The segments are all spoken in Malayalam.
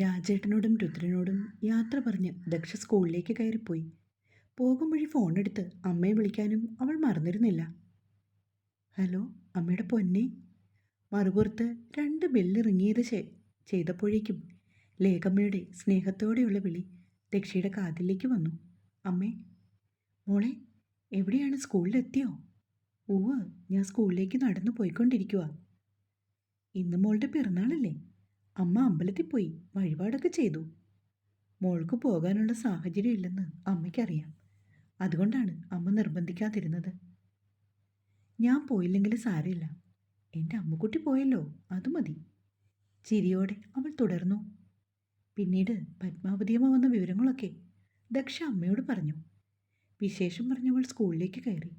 രാജേട്ടനോടും രുദ്രനോടും യാത്ര പറഞ്ഞ് ദക്ഷ സ്കൂളിലേക്ക് കയറിപ്പോയി. പോകും വഴി ഫോണെടുത്ത് അമ്മയെ വിളിക്കാനും അവൾ മറന്നിരുന്നില്ല. ഹലോ അമ്മയുടെ പൊന്നെ. മറുപുറത്ത് രണ്ട് ബെല്ലിറങ്ങിയത് ചെയ്തപ്പോഴേക്കും ലേഖമ്മയുടെ സ്നേഹത്തോടെയുള്ള വിളി ദക്ഷയുടെ കാതിലേക്ക് വന്നു. അമ്മേ മോളെ എവിടെയാണ് സ്കൂളിലെത്തിയോ? ഓ ഞാൻ സ്കൂളിലേക്ക് നടന്നു പോയിക്കൊണ്ടിരിക്കുക ഇന്ന് മോളുടെ പിറന്നാളല്ലേ. അമ്മ അമ്പലത്തിൽ പോയി വഴിപാടൊക്കെ ചെയ്തു. മോൾക്ക് പോകാനുള്ള സാഹചര്യം ഇല്ലെന്ന് അമ്മയ്ക്കറിയാം. അതുകൊണ്ടാണ് അമ്മ നിർബന്ധിക്കാതിരുന്നത്. ഞാൻ പോയില്ലെങ്കിൽ സാരമില്ല. എന്റെ അമ്മക്കുട്ടി പോയല്ലോ അത് മതി. ചിരിയോടെ അവൾ തുടർന്നു. പിന്നീട് പത്മാവതിയമ്മ വന്ന വിവരങ്ങളൊക്കെ ദക്ഷ അമ്മയോട് പറഞ്ഞു. വിശേഷം പറഞ്ഞവൾ സ്കൂളിലേക്ക് കയറി.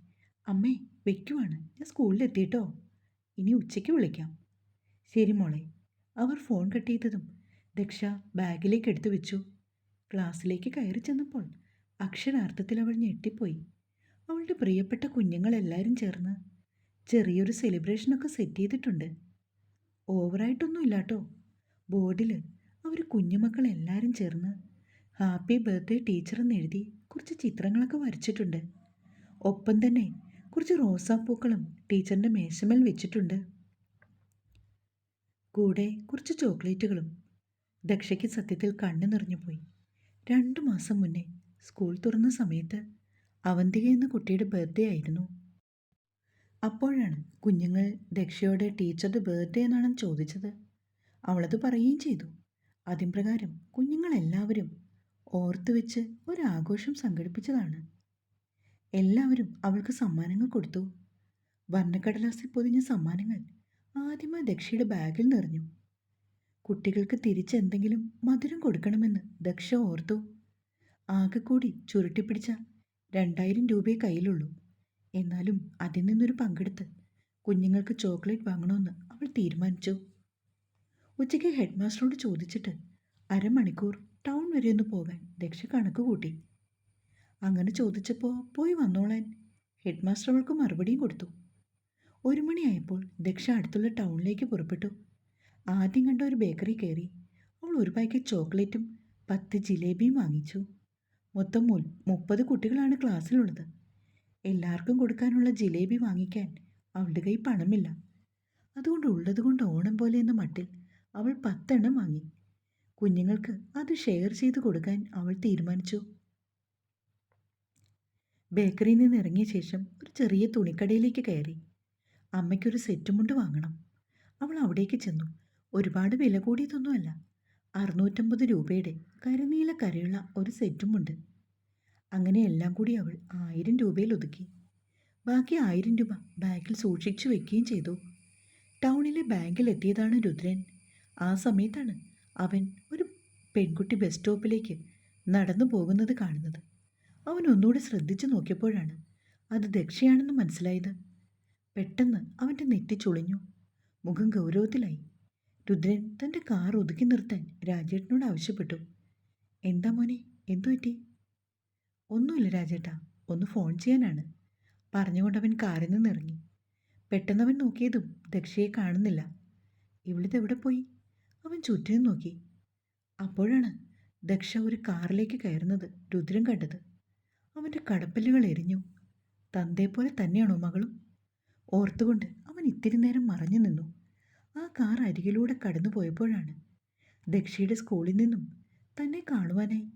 അമ്മേ വെക്കുവാണ്. ഞാൻ സ്കൂളിലെത്തിയിട്ടോ? ഇനി ഉച്ചയ്ക്ക് വിളിക്കാം. ശരി മോളെ. അവർ ഫോൺ കെട്ടിയിട്ടതും ദക്ഷ ബാഗിലേക്ക് എടുത്തു വെച്ചു. ക്ലാസ്സിലേക്ക് കയറി ചെന്നപ്പോൾ അക്ഷരാർത്ഥത്തിൽ അവൾ ഞെട്ടിപ്പോയി. അവളുടെ പ്രിയപ്പെട്ട കുഞ്ഞുങ്ങളെല്ലാവരും ചേർന്ന് ചെറിയൊരു സെലിബ്രേഷനൊക്കെ സെറ്റ് ചെയ്തിട്ടുണ്ട്. ഓവറായിട്ടൊന്നും ഇല്ലാട്ടോ. ബോർഡിൽ അവർ കുഞ്ഞുമക്കൾ എല്ലാവരും ചേർന്ന് ഹാപ്പി ബർത്ത്ഡേ ടീച്ചർ എന്ന് എഴുതി കുറച്ച് ചിത്രങ്ങളൊക്കെ വരച്ചിട്ടുണ്ട്. ഒപ്പം തന്നെ കുറച്ച് റോസാപ്പൂക്കളും ടീച്ചറിന്റെ മേശമേൽ വെച്ചിട്ടുണ്ട്. കൂടെ കുറച്ച് ചോക്ലേറ്റുകളും. ദക്ഷയ്ക്ക് സത്യത്തിൽ കണ്ണു നിറഞ്ഞുപോയി രണ്ടു മാസം മുന്നേ സ്കൂൾ തുറന്ന സമയത്ത് അവന്തിക എന്ന കുട്ടിയുടെ ബർത്ത്ഡേ ആയിരുന്നു. അപ്പോഴാണ് കുഞ്ഞുങ്ങൾ ദക്ഷയോട് ടീച്ചറുടെ ബർത്ത്ഡേ എന്നാണ് ചോദിച്ചത്. അവളത് പറയുകയും ചെയ്തു. അതിൻ പ്രകാരം കുഞ്ഞുങ്ങളെല്ലാവരും ഓർത്തു വെച്ച് ഒരാഘോഷം സംഘടിപ്പിച്ചതാണ്. എല്ലാവരും അവൾക്ക് സമ്മാനങ്ങൾ കൊടുത്തു. വർണക്കടലാസിൽ പൊതിഞ്ഞ സമ്മാനങ്ങൾ ആദ്യമായി ദക്ഷയുടെ ബാഗിൽ നിറഞ്ഞു. കുട്ടികൾക്ക് തിരിച്ചെന്തെങ്കിലും മധുരം കൊടുക്കണമെന്ന് ദക്ഷ ഓർത്തു. ആകെ കൂടി ചുരുട്ടിപ്പിടിച്ച രണ്ടായിരം രൂപയെ കയ്യിലുള്ളൂ. എന്നാലും അതിൽ നിന്നൊരു പങ്കെടുത്ത് കുഞ്ഞുങ്ങൾക്ക് ചോക്ലേറ്റ് വാങ്ങണമെന്ന് അവൾ തീരുമാനിച്ചു. ഉച്ചയ്ക്ക് ഹെഡ് ചോദിച്ചിട്ട് അരമണിക്കൂർ ടൗൺ വരെ ഒന്ന് പോകാൻ ദക്ഷ കണക്ക് കൂട്ടി. അങ്ങനെ ചോദിച്ചപ്പോൾ പോയി വന്നോളാൻ ഹെഡ് മാസ്റ്റർ അവൾക്ക് മറുപടിയും കൊടുത്തു. ഒരു മണിയായപ്പോൾ ദക്ഷ അടുത്തുള്ള ടൗണിലേക്ക് പുറപ്പെട്ടു. ആദ്യം കണ്ട ഒരു ബേക്കറി കയറി. അവൾ ഒരു പാക്കറ്റ് ചോക്ലേറ്റും പത്ത് ജിലേബിയും വാങ്ങിച്ചു. മൊത്തം മുൽ മുപ്പത് കുട്ടികളാണ് ക്ലാസ്സിലുള്ളത്. എല്ലാവർക്കും കൊടുക്കാനുള്ള ജിലേബി വാങ്ങിക്കാൻ അവളുടെ കൈ പണമില്ല. അതുകൊണ്ട് ഉള്ളത് കൊണ്ട് ഓണം പോലെ എന്ന മട്ടിൽ അവൾ പത്തെണ്ണം വാങ്ങി. കുഞ്ഞുങ്ങൾക്ക് അത് ഷെയർ ചെയ്ത് കൊടുക്കാൻ അവൾ തീരുമാനിച്ചു. ബേക്കറിയിൽ നിന്ന് ഇറങ്ങിയ ശേഷം ഒരു ചെറിയ തുണിക്കടയിലേക്ക് കയറി. അമ്മയ്ക്കൊരു സെറ്റ് മുണ്ട് വാങ്ങണം. അവൾ അവിടേക്ക് ചെന്നു. ഒരുപാട് വില കൂടിയതൊന്നുമല്ല. അറുന്നൂറ്റമ്പത് രൂപയുടെ കരിനീല കരയുള്ള ഒരു സെറ്റുമുണ്ട് അങ്ങനെ എല്ലാം കൂടി അവൾ ആയിരം രൂപയിൽ ഒതുക്കി. ബാക്കി ആയിരം രൂപ ബാഗിൽ സൂക്ഷിച്ചു വെക്കുകയും ചെയ്തു. ടൗണിലെ ബാങ്കിൽ എത്തിയതാണ് രുദ്രൻ. ആ സമയത്താണ് അവൻ ഒരു പെൺകുട്ടി ബസ് സ്റ്റോപ്പിലേക്ക് നടന്നു പോകുന്നത് കാണുന്നത്. അവൻ ഒന്നുകൂടി ശ്രദ്ധിച്ചു നോക്കിയപ്പോഴാണ് അത് ദക്ഷയാണെന്ന് മനസ്സിലായത്. പെട്ടെന്ന് അവന്റെ നെറ്റി ചുളിഞ്ഞു. മുഖം ഗൗരവത്തിലായി. രുദ്രൻ തന്റെ കാർ ഒതുക്കി നിർത്താൻ രാജേട്ടനോട് ആവശ്യപ്പെട്ടു. എന്താ മോനെ എന്തു പറ്റി? ഒന്നുമില്ല രാജേട്ടാ ഒന്ന് ഫോൺ ചെയ്യാനാണ്. പറഞ്ഞുകൊണ്ട് അവൻ കാറിൽ നിന്ന് ഇറങ്ങി. പെട്ടെന്ന് അവൻ നോക്കിയതും ദക്ഷയെ കാണുന്നില്ല. ഇവിളിതെവിടെ പോയി? അവൻ ചുറ്റിനും നോക്കി. അപ്പോഴാണ് ദക്ഷ ഒരു കാറിലേക്ക് കയറുന്നത് രുദ്രൻ കണ്ടത്. അവന്റെ കടപ്പല്ലുകൾ എരിഞ്ഞു. തന്തേപ്പോലെ തന്നെയാണോ മകളും? ഓർത്തുകൊണ്ട് അവൻ ഇത്തിരി നേരം മറഞ്ഞു നിന്നു. ആ കാർ അരികിലൂടെ കടന്നു പോയപ്പോഴാണ് ദക്ഷിയുടെ സ്കൂളിൽ നിന്നും തന്നെ കാണുവാനായി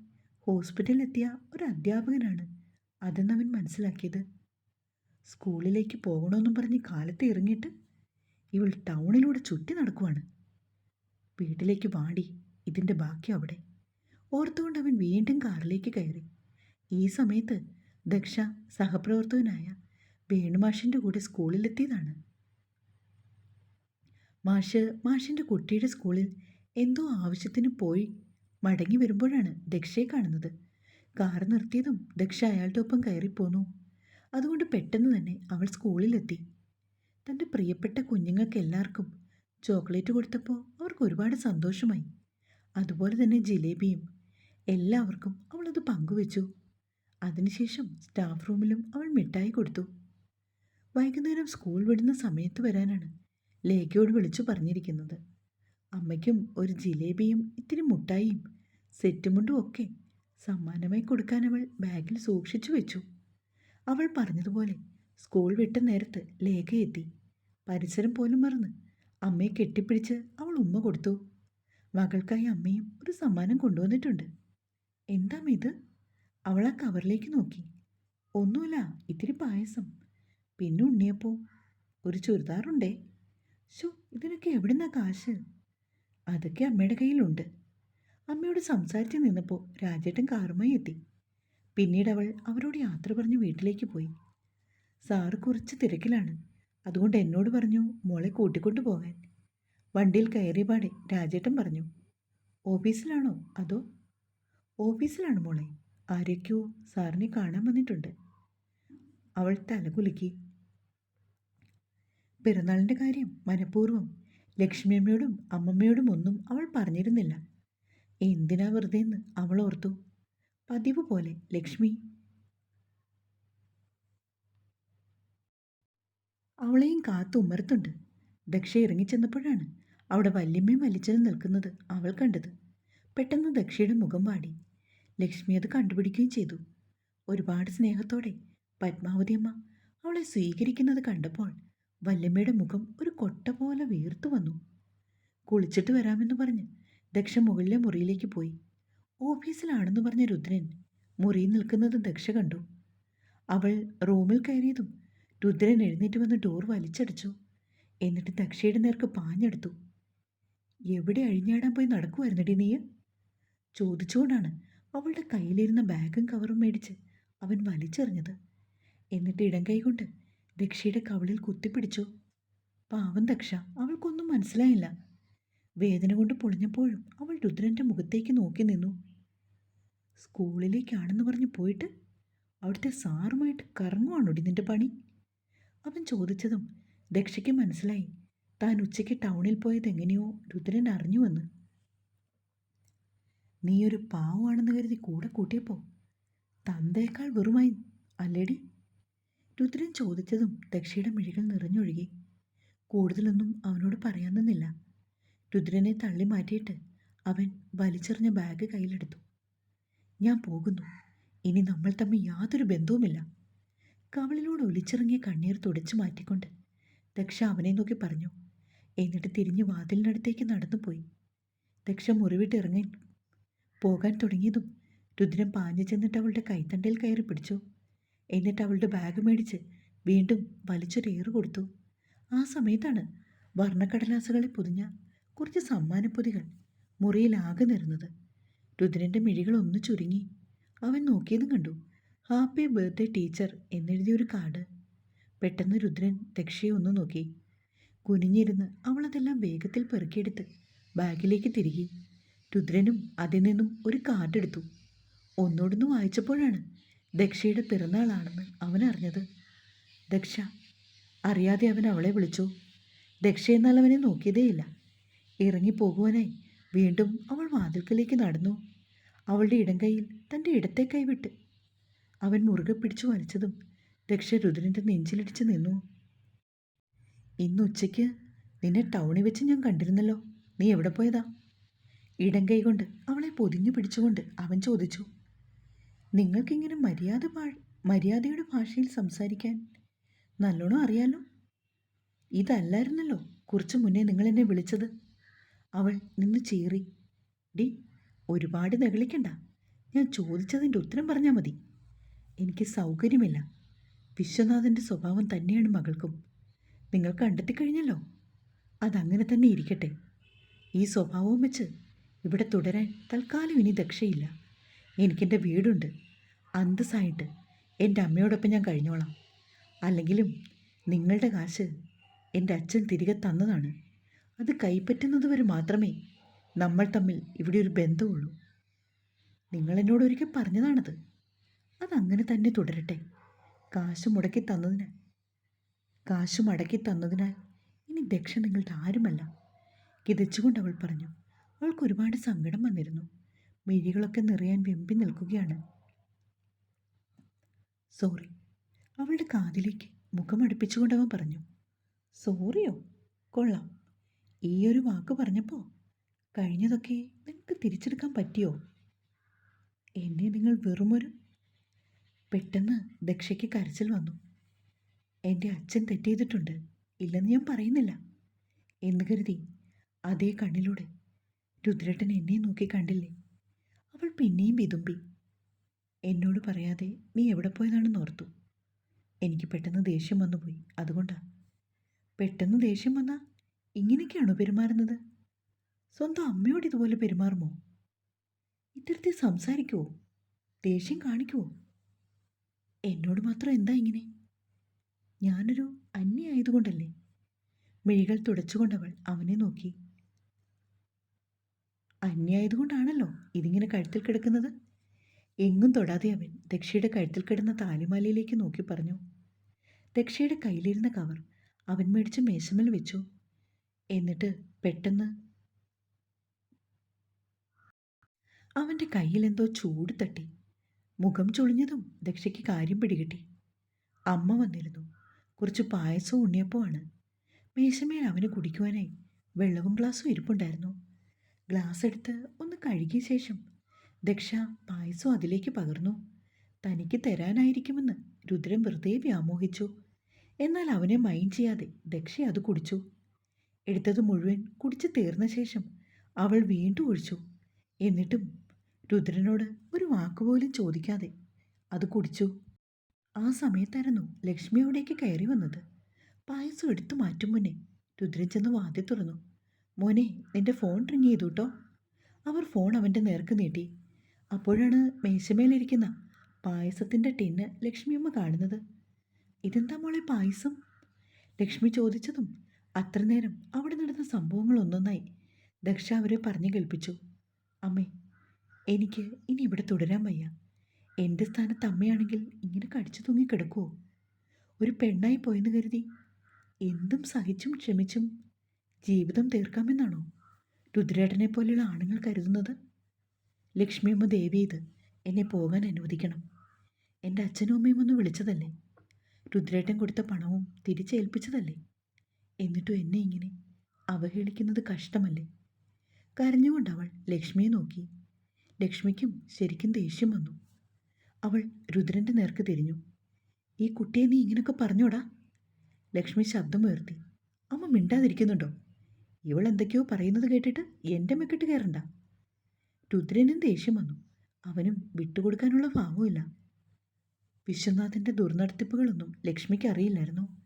ഹോസ്പിറ്റലിലെത്തിയ ഒരു അധ്യാപകനാണ് അതെന്ന് അവൻ മനസ്സിലാക്കിയത്. സ്കൂളിലേക്ക് പോകണമെന്നും പറഞ്ഞ് കാലത്ത് ഇറങ്ങിയിട്ട് ഇവൾ ടൗണിലൂടെ ചുറ്റി നടക്കുവാണ്. വീട്ടിലേക്ക് വാടി ഇതിന്റെ ബാക്കി അവിടെ. ഓർത്തുകൊണ്ട് അവൻ വീണ്ടും കാറിലേക്ക് കയറി. ഈ സമയത്ത് ദക്ഷ സഹപ്രവർത്തകനായ വേണുമാഷിന്റെ കൂടെ സ്കൂളിലെത്തിയതാണ്. മാഷ് മാഷിന്റെ കുട്ടിയുടെ സ്കൂളിൽ എന്തോ ആവശ്യത്തിന് പോയി മടങ്ങി വരുമ്പോഴാണ് ദക്ഷയെ കാണുന്നത്. കാർ നിർത്തിയതും ദക്ഷ അയാളുടെ ഒപ്പം കയറിപ്പോന്നു അതുകൊണ്ട് പെട്ടെന്ന് തന്നെ അവൾ സ്കൂളിലെത്തി. തന്റെ പ്രിയപ്പെട്ട കുഞ്ഞുങ്ങൾക്ക് എല്ലാവർക്കും ചോക്ലേറ്റ് കൊടുത്തപ്പോൾ അവർക്ക് ഒരുപാട് സന്തോഷമായി. അതുപോലെ തന്നെ ജിലേബിയും എല്ലാവർക്കും അവളത് പങ്കുവച്ചു. അതിനുശേഷം സ്റ്റാഫ് റൂമിലും അവൾ മിഠായി കൊടുത്തു. വൈകുന്നേരം സ്കൂൾ വിടുന്ന സമയത്ത് വരാനാണ് ലേഖയോട് വിളിച്ചു പറഞ്ഞിരിക്കുന്നത്. അമ്മയ്ക്കും ഒരു ജിലേബിയും ഇത്തിരി മുട്ടായിയും സെറ്റുമുണ്ടും ഒക്കെ സമ്മാനമായി കൊടുക്കാൻ അവൾ ബാഗിൽ സൂക്ഷിച്ചു വെച്ചു. അവൾ പറഞ്ഞതുപോലെ സ്കൂൾ വിട്ട നേരത്ത് ലേഖ എത്തി. പരിസരം പോലും മറന്ന് അമ്മയെ കെട്ടിപ്പിടിച്ച് അവൾ ഉമ്മ കൊടുത്തു. മകൾക്കായി അമ്മയും ഒരു സമ്മാനം കൊണ്ടുവന്നിട്ടുണ്ട്. എന്താ ഇത്? അവൾ ആ കവറിലേക്ക് നോക്കി. ഒന്നുമില്ല ഇത്തിരി പായസം. പിന്നെ ഉണ്ണിയപ്പോ ഒരു ചുരിദാറുണ്ടേ? ശോ ഇതിനൊക്കെ എവിടുന്നാ കാശ്? അതൊക്കെ അമ്മയുടെ കയ്യിലുണ്ട്. അമ്മയോട് സംസാരിച്ച് നിന്നപ്പോൾ രാജേട്ടൻ കാറുമായി എത്തി. പിന്നീട് അവൾ അവരോട് യാത്ര പറഞ്ഞ് വീട്ടിലേക്ക് പോയി. സാറ് കുറച്ച് തിരക്കിലാണ്. അതുകൊണ്ട് എന്നോട് പറഞ്ഞു മോളെ കൂട്ടിക്കൊണ്ടു പോകാൻ. വണ്ടിയിൽ കയറിയപാടെ രാജേട്ടൻ പറഞ്ഞു ഓഫീസിലാണോ? അതോ? ഓഫീസിലാണ് മോളെ. ആരൊക്കെയോ സാറിനെ കാണാൻ വന്നിട്ടുണ്ട്. അവൾ തലകുലുക്കി പിറന്നാളിന്റെ കാര്യം മനഃപൂർവം ലക്ഷ്മിയമ്മയോടും അമ്മമ്മയോടും ഒന്നും അവൾ പറഞ്ഞിരുന്നില്ല. എന്തിനാ വെറുതെ എന്ന് അവൾ ഓർത്തു. പതിവ് പോലെ ലക്ഷ്മി. അവളെയും കാത്തു ഉമ്മർത്തുണ്ട് ദക്ഷ ഇറങ്ങിച്ചെന്നപ്പോഴാണ് അവിടെ വല്യമ്മയും വലിച്ചതും നിൽക്കുന്നത് അവൾ കണ്ടത്. പെട്ടെന്ന് ദക്ഷയുടെ മുഖം വാടി. ലക്ഷ്മി അത് കണ്ടുപിടിക്കുകയും ചെയ്തു. ഒരുപാട് സ്നേഹത്തോടെ പത്മാവതി അമ്മ അവളെ സ്വീകരിക്കുന്നത് കണ്ടപ്പോൾ വല്യമ്മയുടെ മുഖം ഒരു കൊട്ട പോലെ വീർത്തു വന്നു. കുളിച്ചിട്ട് വരാമെന്ന് പറഞ്ഞ് ദക്ഷ മുകളിലെ മുറിയിലേക്ക് പോയി. ഓഫീസിലാണെന്ന് പറഞ്ഞ രുദ്രൻ മുറിയിൽ നിൽക്കുന്നത് ദക്ഷ കണ്ടു. അവൾ റൂമിൽ കയറിയതും രുദ്രൻ എഴുന്നേറ്റ് വന്ന് ഡോർ വലിച്ചടിച്ചു. എന്നിട്ട് ദക്ഷയുടെ നേർക്ക് പാഞ്ഞെടുത്തു. എവിടെ അഴിഞ്ഞാടാൻ പോയി നടക്കുമായിരുന്നടി നീ? ചോദിച്ചുകൊണ്ടാണ് അവളുടെ കയ്യിലിരുന്ന ബാഗും കവറും മേടിച്ച് അവൻ വലിച്ചെറിഞ്ഞത്. എന്നിട്ട് ഇടം കൈകൊണ്ട് ദക്ഷയുടെ കവളിൽ കുത്തിപ്പിടിച്ചു. പാവം ദക്ഷ അവൾക്കൊന്നും മനസ്സിലായില്ല. വേദന കൊണ്ട് പൊളിഞ്ഞപ്പോഴും അവൾ രുദ്രന്റെ മുഖത്തേക്ക് നോക്കി നിന്നു. സ്കൂളിലേക്കാണെന്ന് പറഞ്ഞ് പോയിട്ട് അവിടുത്തെ സാറുമായിട്ട് കറങ്ങുവാണോടി നിന്റെ പണി? അവൻ ചോദിച്ചതും ദക്ഷയ്ക്ക് മനസ്സിലായി. താൻ ഉച്ചയ്ക്ക് ടൗണിൽ പോയത് എങ്ങനെയോ രുദ്രൻ അറിഞ്ഞുവെന്ന് നീ ഒരു പാവമാണെന്ന് കരുതി കൂടെ കൂട്ടിയപ്പോൾ തന്തയേക്കാൾ വെറുമായി അല്ലേടി? രുദ്രൻ ചോദിച്ചതും ദക്ഷയുടെ മിഴികൾ നിറഞ്ഞൊഴുകി. കൂടുതലൊന്നും അവനോട് പറയാൻ രുദ്രനെ തള്ളി മാറ്റിയിട്ട് അവൻ വലിച്ചെറിഞ്ഞ ബാഗ് കയ്യിലെടുത്തു. ഞാൻ പോകുന്നു. ഇനി നമ്മൾ തമ്മിൽ യാതൊരു ബന്ധവുമില്ല. കവളിലൂടെ ഒലിച്ചിറങ്ങിയ കണ്ണീർ തുടച്ചു മാറ്റിക്കൊണ്ട് ദക്ഷ അവനെ നോക്കി പറഞ്ഞു. എന്നിട്ട് തിരിഞ്ഞു വാതിലിനടുത്തേക്ക് നടന്നുപോയി. ദക്ഷ മുറിവിട്ടിറങ്ങി പോകാൻ തുടങ്ങിയതും രുദ്രൻ പാഞ്ഞു ചെന്നിട്ട് അവളുടെ കൈത്തണ്ടയിൽ കയറി പിടിച്ചു. എന്നിട്ട് അവളുടെ ബാഗ് മേടിച്ച് വീണ്ടും വലിച്ചൊരേറ് കൊടുത്തു. ആ സമയത്താണ് വർണക്കടലാസുകളെ പൊതിഞ്ഞ കുറച്ച് സമ്മാനപ്പൊതികൾ മുറിയിലാകെ നിറഞ്ഞത്. രുദ്രന്റെ മിഴികൾ ഒന്ന് ചുരുങ്ങി. അവൻ നോക്കിയതും കണ്ടു. ഹാപ്പി ബർത്ത്ഡേ ടീച്ചർ എന്നെഴുതിയൊരു കാർഡ് പെട്ടെന്ന് രുദ്രൻ ദക്ഷയെ ഒന്ന് നോക്കി. കുനിഞ്ഞിരുന്ന് അവളതെല്ലാം വേഗത്തിൽ പെറുക്കിയെടുത്ത് ബാഗിലേക്ക് തിരികെ. രുദ്രനും അതിൽ നിന്നും ഒരു കാർഡ് എടുത്തു. ഒന്നോടൊന്ന് വായിച്ചപ്പോഴാണ് ദക്ഷയുടെ പിറന്നാളാണെന്ന് അവൻ അറിഞ്ഞത് ദക്ഷ അറിയാതെ അവൻ അവളെ വിളിച്ചു. ദക്ഷ എന്നാൽ അവനെ നോക്കിയതേയില്ല. ഇറങ്ങിപ്പോകുവാനായി വീണ്ടും അവൾ വാതിൽക്കലേക്ക് നടന്നു. അവളുടെ ഇടം കൈയിൽ തന്റെ ഇടത്തെ കൈവിട്ട് അവൻ മുറുകെ പിടിച്ചു വലിച്ചതും ദക്ഷ രുദ്രന്റെ നെഞ്ചിലിടിച്ച് നിന്നു. ഇന്ന് ഉച്ചയ്ക്ക് നിന്നെ ടൗണിൽ വെച്ച് ഞാൻ കണ്ടിരുന്നല്ലോ. നീ എവിടെ പോയതാ? ഇടം കൈ കൊണ്ട് അവളെ പൊതിഞ്ഞു പിടിച്ചുകൊണ്ട് അവൻ ചോദിച്ചു. നിങ്ങൾക്കിങ്ങനെ മര്യാദ മര്യാദയുടെ ഭാഷയിൽ സംസാരിക്കാൻ നല്ലോണം അറിയാലോ? ഇതല്ലായിരുന്നല്ലോ കുറച്ച് മുന്നേ നിങ്ങൾ എന്നെ വിളിച്ചത്. അവൾ നിന്ന് ചീറി. ഡി ഒരുപാട് നെകളിക്കണ്ട. ഞാൻ ചോദിച്ചതിന്റെ ഉത്തരം പറഞ്ഞാൽ മതി. എനിക്ക് സൗകര്യമില്ല. വിശ്വനാഥന്റെ സ്വഭാവം തന്നെയാണ് മകൾക്കും. നിങ്ങൾ കണ്ടെത്തിക്കഴിഞ്ഞല്ലോ. അതങ്ങനെ തന്നെ ഇരിക്കട്ടെ. ഈ സ്വഭാവം വെച്ച് ഇവിടെ തുടരാൻ തൽക്കാലം ഇനി ദക്ഷയില്ല. എനിക്കെന്റെ വീടുണ്ട്. അന്തസ്സായിട്ട് എന്റെ അമ്മയോടൊപ്പം ഞാൻ കഴിഞ്ഞോളാം. അല്ലെങ്കിലും നിങ്ങളുടെ കാശ് എന്റെ അച്ഛൻ തിരികെ തന്നതാണ്. അത് കൈപ്പറ്റുന്നത് വരെ മാത്രമേ നമ്മൾ തമ്മിൽ ഇവിടെ ഒരു ബന്ധമുള്ളൂ. നിങ്ങളെന്നോട് ഒരിക്കൽ പറഞ്ഞതാണത്. അതങ്ങനെ തന്നെ തുടരട്ടെ. കാശ് മുടക്കി തന്നതിന് കാശ് മടക്കി തന്നതിനാൽ ഇനി ദക്ഷ നിങ്ങളുടെ ആരുമല്ല. കിതച്ചുകൊണ്ട് അവൾ പറഞ്ഞു. അവൾക്ക് ഒരുപാട് സങ്കടം വന്നിരുന്നു. മിഴികളൊക്കെ നിറയാൻ വെമ്പി നിൽക്കുകയാണ്. സോറി അവളുടെ കാതിലേക്ക് മുഖമടുപ്പിച്ചുകൊണ്ട് അവൻ പറഞ്ഞു സോറിയോ? കൊള്ളാം. ഈ ഒരു വാക്ക് പറഞ്ഞപ്പോൾ കഴിഞ്ഞതൊക്കെ നിങ്ങൾക്ക് തിരിച്ചെടുക്കാൻ പറ്റിയോ? എന്നെ നിങ്ങൾ വെറുമൊരു പെട്ടെന്ന് ദക്ഷയ്ക്ക് കരച്ചിൽ വന്നു. എന്റെ അച്ഛൻ തെറ്റ് ചെയ്തിട്ടുണ്ട് ഇല്ലെന്ന് ഞാൻ പറയുന്നില്ല. എന്ന് കരുതി അതേ കണ്ണിലൂടെ രുദ്രേട്ടൻ എന്നെ നോക്കി കണ്ടില്ലേ? അവൾ പിന്നെയും വിതുമ്പി. എന്നോട് പറയാതെ നീ എവിടെ പോയതാണെന്ന് ഓർത്തു. എനിക്ക് പെട്ടെന്ന് ദേഷ്യം വന്നുപോയി. അതുകൊണ്ടാ. പെട്ടെന്ന് ദേഷ്യം വന്നാ ഇങ്ങനെയൊക്കെയാണോ പെരുമാറുന്നത്? സ്വന്തം അമ്മയോട് ഇതുപോലെ പെരുമാറുമോ? ഇത്തരത്തിൽ സംസാരിക്കുവോ? ദേഷ്യം കാണിക്കുമോ എന്നോട് മാത്രം എന്താ ഇങ്ങനെ? ഞാനൊരു അന്യായതുകൊണ്ടല്ലേ? മിഴികൾ തുടച്ചുകൊണ്ടവൾ അവനെ നോക്കി. അന്യായതുകൊണ്ടാണല്ലോ ഇതിങ്ങനെ കഴുത്തിൽ കിടക്കുന്നത്? എങ്ങും തൊടാതെ അവൻ ദക്ഷയുടെ കഴുത്തിൽ കിടന്ന താലിമാലയിലേക്ക് നോക്കി പറഞ്ഞു. ദക്ഷയുടെ കയ്യിലിരുന്ന കവർ അവൻ മേടിച്ച് മേശമേൽ വെച്ചു. എന്നിട്ട് പെട്ടെന്ന് അവന്റെ കയ്യിൽ എന്തോ ചൂട് തട്ടി. മുഖം ചുളിഞ്ഞതും ദക്ഷയ്ക്ക് കാര്യം പിടികിട്ടി. അമ്മ വന്നിരുന്നു. കുറച്ച് പായസവും ഉണ്ണിയപ്പമാണ് മേശമേൽ അവന് കുടിക്കുവാനായി വെള്ളവും ഗ്ലാസ്സും ഇരിപ്പുണ്ടായിരുന്നു. ഗ്ലാസ് എടുത്ത് ഒന്ന് കഴുകിയ ശേഷം ദക്ഷ പായസം അതിലേക്ക് പകർന്നു. തനിക്ക് തരാനായിരിക്കുമെന്ന് രുദ്രൻ വെറുതെ വ്യാമോഹിച്ചു. എന്നാൽ അവനെ മൈൻഡ് ചെയ്യാതെ ദക്ഷ അത് കുടിച്ചു. എടുത്തത് മുഴുവൻ കുടിച്ചു തീർന്ന ശേഷം അവൾ വീണ്ടും ഒഴിച്ചു. എന്നിട്ടും രുദ്രനോട് ഒരു വാക്കുപോലും ചോദിക്കാതെ അത് കുടിച്ചു. ആ സമയത്തായിരുന്നു ലക്ഷ്മി കയറി വന്നത്. പായസം എടുത്തു മാറ്റും മുന്നേ രുദ്രൻ ചെന്ന് വാതി തുറന്നു. മോനെ നിന്റെ ഫോൺ റിങ് ചെയ്തു കേട്ടോ അവർ ഫോൺ അവന്റെ നേർക്ക് നീട്ടി. അപ്പോഴാണ് മേശമേലിരിക്കുന്ന പായസത്തിന്റെ ടിന്ന് ലക്ഷ്മിയമ്മ കാണുന്നത്. ഇതെന്താ മോളെ പായസം? ലക്ഷ്മി ചോദിച്ചതും അത്ര നേരം അവിടെ നടന്ന സംഭവങ്ങൾ ഒന്നൊന്നായി ദക്ഷ അവരെ പറഞ്ഞു കേൾപ്പിച്ചു. അമ്മേ എനിക്ക് ഇനി ഇവിടെ തുടരാൻ വയ്യ. എന്റെ സ്ഥാനത്ത് അമ്മയാണെങ്കിൽ ഇങ്ങനെ കടിച്ചു തൂങ്ങി കിടക്കുമോ ഒരു പെണ്ണായി പോയെന്ന് കരുതി. എന്തും സഹിച്ചും ക്ഷമിച്ചും ജീവിതം തീർക്കാമെന്നാണോ? രുദ്രേട്ടനെ പോലെയുള്ള ആണുങ്ങൾ കരുതുന്നത്? ലക്ഷ്മിയമ്മ ദേവി ഇത് എന്നെ പോകാൻ അനുവദിക്കണം. എന്റെ അച്ഛനും അമ്മയും ഒന്ന് വിളിച്ചതല്ലേ? രുദ്രേട്ടൻ കൊടുത്ത പണവും തിരിച്ചേൽപ്പിച്ചതല്ലേ? എന്നിട്ടും എന്നെ ഇങ്ങനെ അവഹേളിക്കുന്നത് കഷ്ടമല്ലേ? കരഞ്ഞുകൊണ്ട് അവൾ ലക്ഷ്മിയെ നോക്കി. ലക്ഷ്മിക്കും ശരിക്കും ദേഷ്യം വന്നു. അവൾ രുദ്രന്റെ നേർക്ക് തിരിഞ്ഞു. ഈ കുട്ടിയെ നീ ഇങ്ങനെയൊക്കെ പറഞ്ഞോടാ? ലക്ഷ്മി ശബ്ദം ഉയർത്തി അമ്മ മിണ്ടാതിരിക്കുന്നുണ്ടോ? ഇവൾ എന്തൊക്കെയോ പറയുന്നത് കേട്ടിട്ട് എന്റെ മെക്കിട്ട് കയറണ്ട. രുദ്രനും ദേഷ്യം വന്നു. അവനും വിട്ടുകൊടുക്കാനുള്ള ഭാവമില്ല വിശ്വനാഥന്റെ ദുർനടത്തിപ്പുകളൊന്നും ലക്ഷ്മിക്ക് അറിയില്ലായിരുന്നു.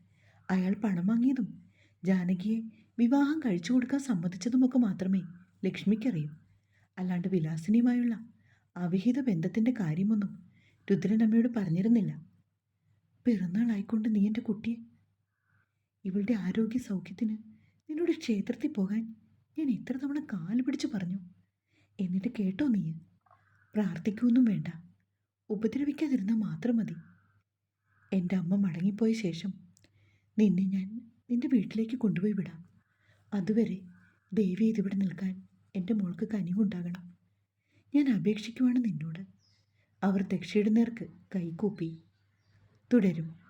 അയാൾ പണം വാങ്ങിയതും ജാനകിയെ വിവാഹം കഴിച്ചു കൊടുക്കാൻ സമ്മതിച്ചതുമൊക്കെ മാത്രമേ ലക്ഷ്മിക്കറിയൂ. അല്ലാണ്ട് വിലാസിനിയുമായുള്ള അവിഹിത ബന്ധത്തിന്റെ കാര്യമൊന്നും രുദ്രൻ അമ്മയോട് പറഞ്ഞിരുന്നില്ല. പിറന്നാളായിക്കൊണ്ട് നീ എന്റെ കുട്ടിയെ? ഇവളുടെ ആരോഗ്യ സൗഖ്യത്തിന് നിന്നോട് ക്ഷേത്രത്തിൽ പോകാൻ ഞാൻ എത്ര തവണ കാൽ പിടിച്ച് പറഞ്ഞു? എന്നിട്ട് കേട്ടോ നീ? പ്രാർത്ഥിക്കുമൊന്നും വേണ്ട. ഉപദ്രവിക്കാതിരുന്നാൽ മാത്രം മതി. എന്റെ അമ്മ മടങ്ങിപ്പോയ ശേഷം നിന്നെ ഞാൻ നിന്റെ വീട്ടിലേക്ക് കൊണ്ടുപോയി വിടാം. അതുവരെ ദേവി ഇതിവിടെ നിൽക്കാൻ എന്റെ മോൾക്ക് കനിവുണ്ടാകണം. ഞാൻ അപേക്ഷിക്കുവാണ് നിന്നോട്. അവർ ദക്ഷിണ നേർക്ക് കൈകൂപ്പി. തുടരും.